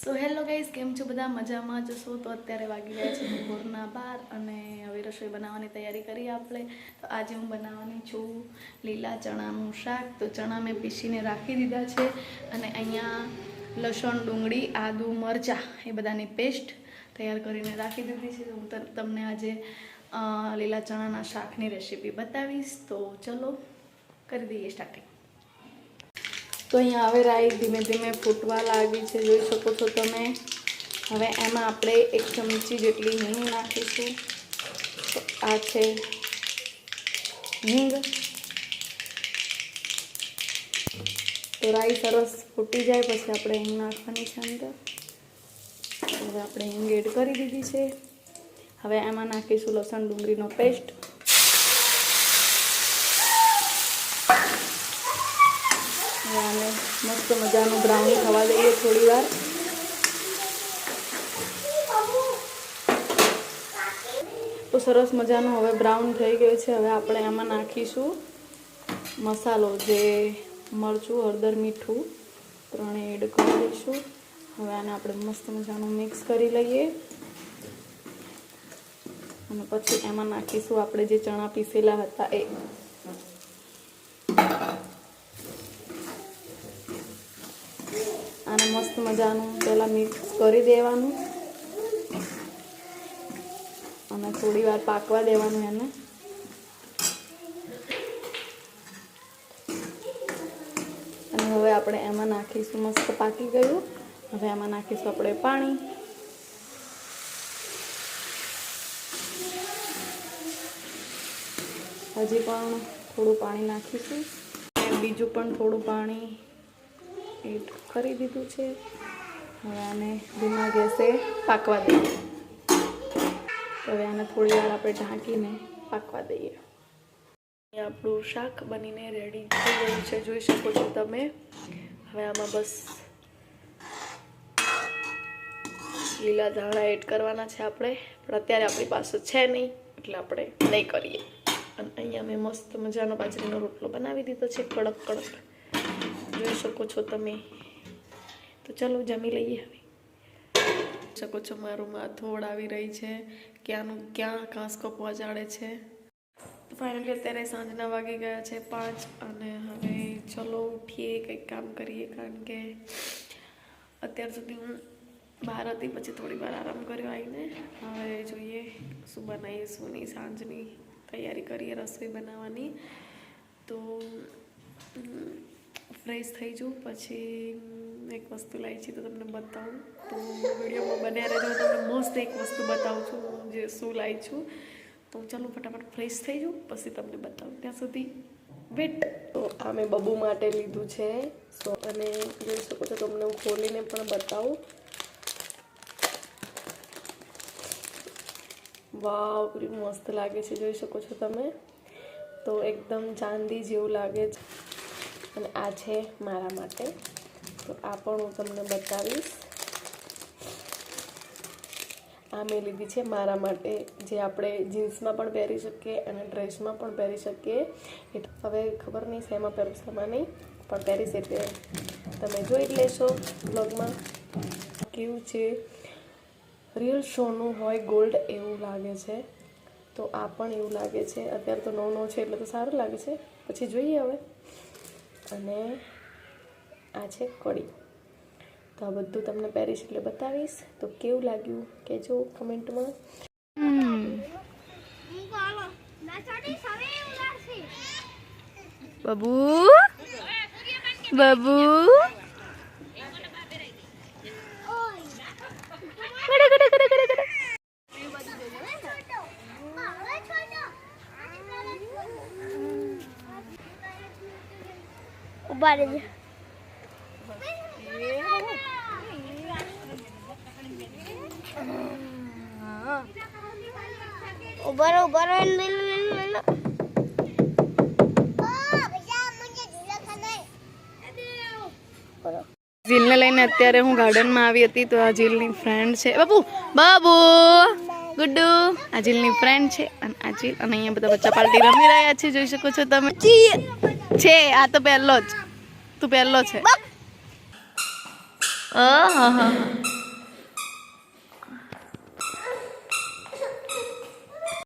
So hello guys કેમ છો બધા? મજામાં જશો તો અત્યારે વાગી ગયા છે બપોરના બાર અને હવે રસોઈ બનાવવાની તૈયારી કરીએ આપણે. તો આજે હું બનાવવાની છું લીલા ચણાનું શાક. તો ચણા મેં પીસીને રાખી દીધા છે અને અહીંયા લસણ, ડુંગળી, આદુ, મરચાં એ બધાની પેસ્ટ તૈયાર કરીને રાખી દીધી છે. હું તમને આજે લીલા ચણાના શાકની રેસીપી બતાવીશ. તો ચલો, કરી દઈએ સ્ટાર્ટિંગ તો અહીંયા હવે રાઈ ધીમે ધીમે ફૂટવા લાગી છે. જોઈ શકો છો તમે. હવે એમાં આપણે એક ચમચી જેટલી હિંગ નાખીશું. આ છે હિંગ. તો રાઈ સરસ ફૂટી જાય, પછી આપણે હિંગ નાખવાની છે અંદર. હવે આપણે હિંગ એડ કરી દીધી છે. હવે એમાં નાખીશું લસણ ડુંગળીનો પેસ્ટ. હવે આને મસ્ત મજાનું બ્રાઉન થવા દઈએ થોડી વાર. તો સરસ મજાનું હવે બ્રાઉન થઈ ગયું છે. હવે આપણે આમાં નાખીશું મસાલો, જે મરચું, હળદર, મીઠું ત્રણે એડ કરી દઈશું હવે આને આપણે મસ્ત મજાનું મિક્સ કરી લઈએ. અને પછી એમાં નાખીશું આપણે જે ચણા પીસેલા હતા એ આને મસ્ત મજાનું પહેલાં મિક્સ કરી દેવાનું. અને થોડી વાર પાકવા દેવાનું એને. અને હવે આપણે એમાં નાખીશું મસ્ત પાકી ગયું. હવે એમાં નાખીશું આપણે પાણી. હજી પણ થોડું પાણી નાખીશું. બીજું પણ થોડું પાણી એડ કરી દીધું છે. હવે આને ધીમા ગેસે પાકવા દઈએ. હવે આને થોડી વાર આપણે ઢાંકીને પાકવા દઈએ. આપણું શાક બનીને રેડી થઈ ગયું છે. જોઈ શકો છો તમે. હવે આમાં બસ લીલા ધાણા એડ કરવાના છે આપણે. પણ અત્યારે આપણી પાસે છે નહીં, એટલે આપણે નહીં કરીએ. અને અહીંયા મેં મસ્ત મજાનો બાજરીનો રોટલો બનાવી દીધો છે. કડક કડક. જોઈ શકો છો તમે. તો ચલો જમી લઈએ હવે. શકો છો મારું માથોડ આવી રહી છે. ક્યાંનું ક્યાં કાંસકો પહોંચાડે છે. તો ફાઇનલી અત્યારે સાંજના વાગી ગયા છે પાંચ અને હવે ચલો ઉઠીએ, કંઈક કામ કરીએ કારણ કે અત્યાર સુધી હું બહાર હતી, પછી થોડી વાર આરામ કર્યો આવીને હવે જોઈએ શું બનાવીએ શું નહીં સાંજની તૈયારી કરીએ રસોઈ બનાવવાની. તો ફ્રેશ થઈ જાઉં, પછી એક વસ્તુ લાવી છે તો તમને બતાવું. તો વિડીયોમાં બન્યા રહેજો તમને મસ્ત એક વસ્તુ બતાવું છું, જે શું લાવી છું. તો ચાલો ફટાફટ ફ્રેશ થઈ જાઉં, પછી તમને બતાવું. ત્યાં સુધી વેટ. તો આ મેં બબુ માટે લીધું છે. સો અને જોઈ શકો છો તમને હું ખોલીને પણ બતાવું. વાવ, કેટલું મસ્ત લાગે છે, જોઈ શકો છો તમે. તો એકદમ ચાંદી જેવું લાગે છે. અને આ છે મારા માટે. તો આ પણ હું તમને બતાવીશ. આ મેં લીધી છે મારા માટે, જે આપણે જીન્સમાં પણ પહેરી શકીએ અને ડ્રેસમાં પણ પહેરી શકીએ. એટલે હવે ખબર નહીં શેમાં પહેરું શેમાં નહીં, પણ પહેરીશ એટલે તમે જોઈ જ લેશો બ્લોગમાં કેવું છે. રિયલ શોનું હોય ગોલ્ડ એવું લાગે છે. તો આ પણ એવું લાગે છે. અત્યારે તો નવું નવું છે એટલે તો સારું લાગે છે. પછી જોઈએ હવે. અને આ છે કડી તો આ બધું તમને પહેરીશ એટલે બતાવીશ. તો કેવું લાગ્યું કહેજો કમેન્ટમાં. બબુ? બબુ? ઊભા રહેજો ઊભા રહો ઊભા રહો લઈ લો લઈ લઈને અત્યારે હું ગાર્ડનમાં આવી હતી તો આ ઝીલની ફ્રેન્ડ છે. બાબુ બાબુ, ગુડ્ડુ, આ ઝીલની ફ્રેન્ડ છે અને આ જીલ અને અહીંયા બધા બચ્ચા પાર્ટી રમી રહ્યા છે, જોઈ શકો છો તમે. છે, આ તો પહેલો જ. તું પહેલો છે આહાહા.